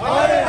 भारत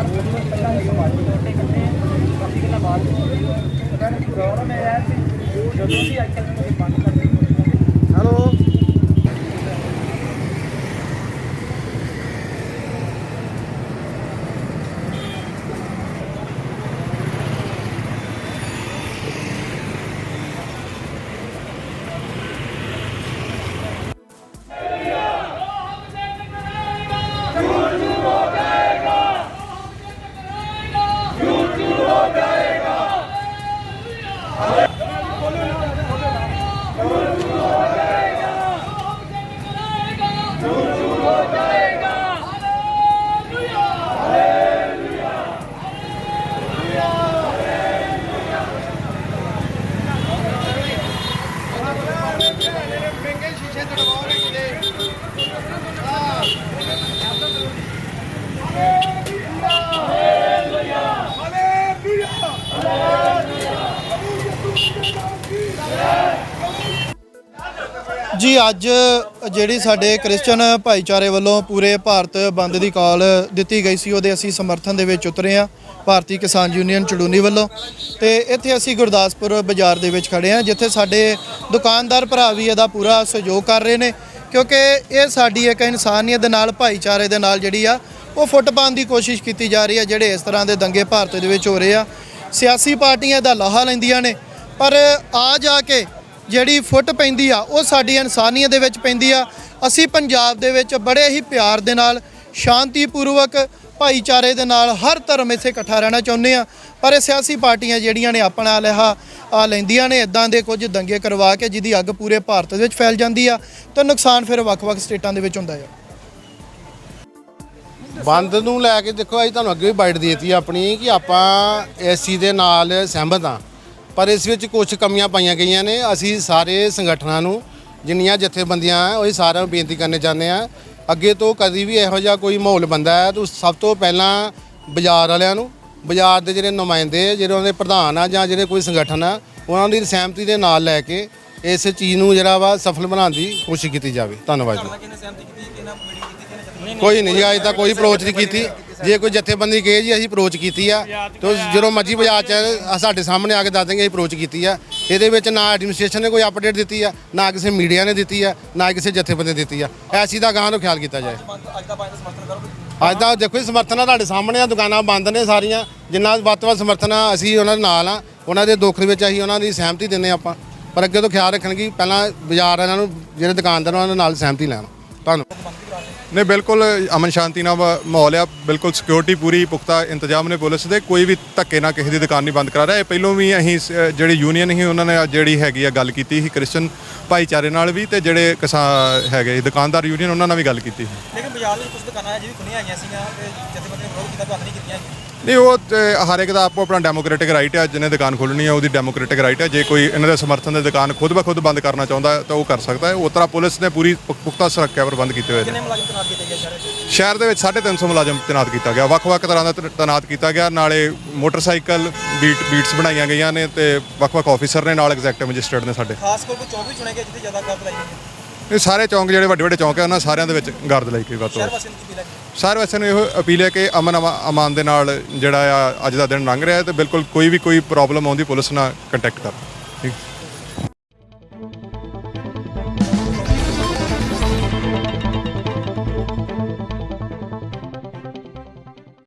ਕਾਫੀ ਗੱਲਾਂ ਬਾਅਦ ਪ੍ਰੋਗਰਾਮ ਇਹ ਹੈ ਕਿ ਜਦੋਂ ਵੀ ਅੱਜ ਕੱਲ੍ਹ ਬੰਦ ਹੈਲੋ ਜੀ, ਅੱਜ ਜਿਹੜੀ ਸਾਡੇ ਕ੍ਰਿਸਚਨ ਭਾਈਚਾਰੇ ਵੱਲੋਂ ਪੂਰੇ ਭਾਰਤ ਬੰਦ ਦੀ ਕਾਲ ਦਿੱਤੀ ਗਈ ਸੀ, ਉਹਦੇ ਅਸੀਂ ਸਮਰਥਨ ਦੇ ਵਿੱਚ ਉਤਰੇ ਆ ਭਾਰਤੀ ਕਿਸਾਨ ਯੂਨੀਅਨ ਚੜੂਨੀ ਵੱਲੋਂ। ਤੇ ਇੱਥੇ ਅਸੀਂ ਗੁਰਦਾਸਪੁਰ ਬਾਜ਼ਾਰ ਦੇ ਵਿੱਚ ਖੜੇ ਆ ਜਿੱਥੇ ਸਾਡੇ ਦੁਕਾਨਦਾਰ ਭਰਾ ਵੀ ਇਹਦਾ ਪੂਰਾ ਸਹਿਯੋਗ ਕਰ ਰਹੇ ਨੇ, ਕਿਉਂਕਿ ਇਹ ਸਾਡੀ ਇੱਕ ਇਨਸਾਨੀਅਤ ਦੇ ਨਾਲ, ਭਾਈਚਾਰੇ ਦੇ ਨਾਲ ਜਿਹੜੀ ਆ, ਉਹ ਫੁੱਟ ਪਾਉਣ ਦੀ ਕੋਸ਼ਿਸ਼ ਕੀਤੀ ਜਾ ਰਹੀ ਹੈ ਜਿਹੜੇ ਇਸ ਤਰ੍ਹਾਂ ਦੇ ਦੰਗੇ ਭਾਰਤ ਦੇ ਵਿੱਚ ਹੋ ਰਹੇ ਆ। ਸਿਆਸੀ ਪਾਰਟੀਆਂ ਇਹਦਾ ਲਾਹਾ ਲੈਂਦੀਆਂ ਨੇ, ਪਰ ਆ ਜਾ ਕੇ ਜਿਹੜੀ ਫੁੱਟ ਪੈਂਦੀ ਆ, ਉਹ ਸਾਡੀ ਇਨਸਾਨੀਅਤ ਦੇ ਵਿੱਚ ਪੈਂਦੀ ਆ। ਅਸੀਂ ਪੰਜਾਬ ਦੇ ਵਿੱਚ ਬੜੇ ਹੀ ਪਿਆਰ ਦੇ ਨਾਲ, ਸ਼ਾਂਤੀਪੂਰਵਕ ਭਾਈਚਾਰੇ ਦੇ ਨਾਲ ਹਰ ਧਰਮ ਇੱਥੇ ਇਕੱਠਾ ਰਹਿਣਾ ਚਾਹੁੰਦੇ ਆ। ਪਰ ਇਹ ਸਿਆਸੀ ਪਾਰਟੀਆਂ ਜਿਹੜੀਆਂ ਨੇ ਆਪਣਾ ਲਿਹਾ, ਆ ਲੈਂਦੀਆਂ ਨੇ ਇਦਾਂ ਦੇ ਕੁਝ ਦੰਗੇ ਕਰਵਾ ਕੇ ਜਿਹਦੀ ਅੱਗ ਪੂਰੇ ਭਾਰਤ ਦੇ ਵਿੱਚ ਫੈਲ ਜਾਂਦੀ ਆ, ਤਾਂ ਨੁਕਸਾਨ ਫਿਰ ਵੱਖ-ਵੱਖ ਸਟੇਟਾਂ ਦੇ ਵਿੱਚ ਹੁੰਦਾ ਆ। ਬੰਦ ਨੂੰ ਲੈ ਕੇ ਦੇਖੋ, ਅਸੀਂ ਤੁਹਾਨੂੰ ਅੱਗੇ ਵੀ ਬਾਈਟ ਦੇਤੀ ਆਪਣੀ, ਕਿ ਆਪਾਂ ਇਸ ਚੀਜ਼ ਦੇ ਨਾਲ ਸਹਿਮਤ ਹਾਂ ਪਰ ਇਸ ਵਿੱਚ ਕੁਝ ਕਮੀਆਂ ਪਾਈਆਂ ਗਈਆਂ ਨੇ। ਅਸੀਂ ਸਾਰੇ ਸੰਗਠਨਾਂ ਨੂੰ ਜਿੰਨੀਆਂ ਜਥੇਬੰਦੀਆਂ ਆ ਉਹ ਸਾਰਿਆਂ ਨੂੰ ਬੇਨਤੀ ਕਰਨੇ ਚਾਹੁੰਦੇ ਆ ਅੱਗੇ ਤੋਂ ਕਦੀ ਵੀ ਇਹੋ ਜਿਹਾ ਕੋਈ ਮਾਹੌਲ ਬੰਦਾ ਹੈ ਤਾਂ ਸਭ ਤੋਂ ਪਹਿਲਾਂ ਬਾਜ਼ਾਰ ਵਾਲਿਆਂ ਨੂੰ ਬਾਜ਼ਾਰ ਦੇ ਜਿਹੜੇ ਨੁਮਾਇੰਦੇ ਜਿਹੜੇ ਉਹਨਾਂ ਦੇ ਪ੍ਰਧਾਨ ਆ ਜਾਂ ਜਿਹੜੇ ਕੋਈ ਸੰਗਠਨ ਆ ਉਹਨਾਂ ਦੀ ਸਹਿਮਤੀ ਦੇ ਨਾਲ ਲੈ ਕੇ ਇਸ ਚੀਜ਼ ਨੂੰ ਜਿਹੜਾ ਵਾ ਸਫਲ ਬਣਾਉਣ ਦੀ ਕੋਸ਼ਿਸ਼ ਕੀਤੀ ਜਾਵੇ। ਧੰਨਵਾਦ ਜੀ। ਕੋਈ ਨਹੀਂ ਜੀ ਅਜੇ ਤੱਕ ਕੋਈ ਅਪਰੋਚ ਨਹੀਂ ਕੀਤੀ। ਜੇ ਕੋਈ ਜਥੇਬੰਦੀ ਕਹੇ ਜੀ, ਅਸੀਂ ਅਪਰੋਚ ਕੀਤੀ ਆ, ਤੇ ਜਦੋਂ ਮਰਜ਼ੀ ਬਾਜ਼ਾਰ ਚ ਆ, ਸਾਡੇ ਸਾਹਮਣੇ ਆ ਕੇ ਦੱਸ ਦੇਣਗੇ, ਅਸੀਂ ਅਪਰੋਚ ਕੀਤੀ ਆ। ਇਹਦੇ ਵਿੱਚ ਨਾ ਐਡਮਿਨਿਸਟ੍ਰੇਸ਼ਨ ਨੇ ਕੋਈ ਅਪਡੇਟ ਦਿੱਤੀ ਆ, ਨਾ ਕਿਸੇ ਮੀਡੀਆ ਨੇ ਦਿੱਤੀ ਆ, ਨਾ ਕਿਸੇ ਜਥੇਬੰਦੀ ਨੇ ਦਿੱਤੀ ਆ। ਐਸੀ ਦਾ ਗਾਂ ਤੋਂ ਖਿਆਲ ਕੀਤਾ ਜਾਏ। ਅੱਜ ਦਾ ਦੇਖੋ ਜੀ, ਸਮਰਥਨ ਆ ਤੁਹਾਡੇ ਸਾਹਮਣੇ ਆ, ਦੁਕਾਨਾਂ ਬੰਦ ਨੇ ਸਾਰੀਆਂ। ਜਿੰਨਾ ਵੱਧ ਤੋਂ ਵੱਧ ਸਮਰਥਨ ਆ ਅਸੀਂ ਉਹਨਾਂ ਦੇ ਨਾਲ ਆ, ਉਹਨਾਂ ਦੇ ਦੁੱਖ ਦੇ ਵਿੱਚ ਅਸੀਂ ਉਹਨਾਂ ਦੀ ਸਹਿਮਤੀ ਦਿੰਦੇ ਆਪਾਂ। ਪਰ ਅੱਗੇ ਤੋਂ ਖਿਆਲ ਰੱਖਣ ਪਹਿਲਾਂ ਬਾਜ਼ਾਰ ਇਹਨਾਂ ਨੂੰ, ਜਿਹੜੇ ਦੁਕਾਨਦਾਰ ਉਹਨਾਂ ਦੇ ਨਾਲ ਸਹਿਮਤੀ ਲੈਣ। ਧੰਨਵਾਦ। ਨਹੀਂ, ਬਿਲਕੁਲ, ਅਮਨ ਸ਼ਾਂਤੀ ਨਾਲ ਮਾਹੌਲ ਆ। ਬਿਲਕੁਲ ਸਿਕਿਉਰਿਟੀ ਪੂਰੀ ਪੁਖਤਾ ਇੰਤਜ਼ਾਮ ਨੇ ਪੁਲਿਸ ਦੇ। ਕੋਈ ਵੀ ਧੱਕੇ ਨਾਲ ਕਿਸੇ ਦੀ ਦੁਕਾਨ ਨਹੀਂ ਬੰਦ ਕਰਾ ਰਿਹਾ। ਇਹ ਪਹਿਲੋਂ ਵੀ ਅਸੀਂ ਜਿਹੜੀ ਯੂਨੀਅਨ ਸੀ, ਉਹਨਾਂ ਨੇ ਜਿਹੜੀ ਹੈਗੀ ਆ ਗੱਲ ਕੀਤੀ ਸੀ ਕ੍ਰਿਸਚਨ ਭਾਈਚਾਰੇ ਨਾਲ ਵੀ ਤੇ ਜਿਹੜੇ ਕਿਸਾਨ ਹੈਗੇ ਦੁਕਾਨਦਾਰ ਯੂਨੀਅਨ ਉਹਨਾਂ ਨਾਲ ਵੀ ਗੱਲ ਕੀਤੀ ਸੀ। ਲੇਕਿਨ ਬਾਜ਼ਾਰ ਵਿੱਚ ਕੁਝ ਦੁਕਾਨਾਂ ਹੈ ਜਿਹੜੀ ਖੁੱਲੀਆਂ ਆਈਆਂ ਸੀਗੀਆਂ, ਤੇ ਜਥੇਬੰਦੀ ਵਿਰੋਧ ਕੀਤਾ ਬੰਦ ਨਹੀਂ ਕੀਤੀਆਂ ਨਹੀਂ ਉਹ ਤੇ ਹਰ ਇੱਕ ਦਾ ਆਪੋ ਆਪਣਾ ਡੈਮੋਕ੍ਰੈਟਿਕ ਰਾਈਟ ਹੈ ਜਿਹਨੇ ਦੁਕਾਨ ਖੋਲਣੀ ਹੈ ਉਹਦੀ ਡੈਮੋਕ੍ਰੈਟਿਕ ਰਾਈਟ ਹੈ ਜੇ ਕੋਈ ਇਹਨਾਂ ਦੇ ਸਮਰਥਨ ਦੇ ਦੁਕਾਨ ਖੁਦ ਬ ਖੁਦ ਬੰਦ ਕਰਨਾ ਚਾਹੁੰਦਾ ਹੈ ਤਾਂ ਉਹ ਕਰ ਸਕਦਾ ਹੈ। ਤਰ੍ਹਾਂ ਪੁਲਿਸ ਨੇ ਪੂਰੀ ਪੁ- ਪੁਖਤਾ ਸੁਰੱਖਿਆ ਪ੍ਰਬੰਧ ਕੀਤੇ ਹੋਏ ਨੇ। ਮੁਲਾਜ਼ਮ ਤੈਨਾਤ ਕੀਤੇ ਗਏ ਸ਼ਹਿਰ ਵਿੱਚ? ਸ਼ਹਿਰ ਦੇ ਵਿੱਚ 350 ਮੁਲਾਜ਼ਮ ਤੈਨਾਤ ਕੀਤਾ ਗਿਆ। ਵੱਖ-ਵੱਖ ਤਰ੍ਹਾਂ ਦਾ ਤੈ- ਤੈਨਾਤ ਕੀਤਾ ਗਿਆ। ਨਾਲੇ ਮੋਟਰਸਾਈਕਲ ਬੀਟ ਬੀਟਸ ਬਣਾਈਆਂ ਗਈਆਂ ਨੇ ਤੇ ਵੱਖ-ਵੱਖ ਆਫੀਸਰ ਨੇ ਨਾਲ ਐਗਜ਼ੈਕਟਿਵ ਮੈਜਿਸਟ੍ਰੇਟ ਨੇ ਸਾਡੇ। ਖਾਸ ਕਰਕੇ ਚੌਂਕ ਵੀ ਚੁਣੇ ਗਏ ਜਿੱਥੇ ਜ਼ਿਆਦਾ ਗਰਦ ਲਾਈ ਗਈ ਇਹ ਸਾਰੇ ਚੌਂਕ ਜਿਹੜੇ ਵੱਡੇ-ਵੱਡੇ ਚੌਂਕ ਹੈ ਉਹਨਾਂ ਸਾਰਿਆਂ ਦੇ ਵਿੱਚ ਗਰਦ ਲਈ ਕੇ ਵੱਧ ਤੋਂ ਵੱਧ। ਸਾਰੇ ਵਾਸੀਆਂ ਨੂੰ ਇਹੋ ਅਪੀਲ ਹੈ ਕਿ ਅਮਨ ਅਮਾ- ਅਮਾਨ ਦੇ ਨਾਲ ਜਿਹੜਾ ਆ ਅੱਜ ਦਾ ਦਿਨ ਲੰਘ ਰਿਹਾ ਹੈ ਤੇ ਬਿਲਕੁਲ ਕੋਈ ਵੀ ਕੋਈ ਪ੍ਰੋਬਲਮ ਆਉਂਦੀ, ਪੁਲਿਸ ਨਾਲ ਕੰਟੈਕਟ ਕਰ ਠੀਕ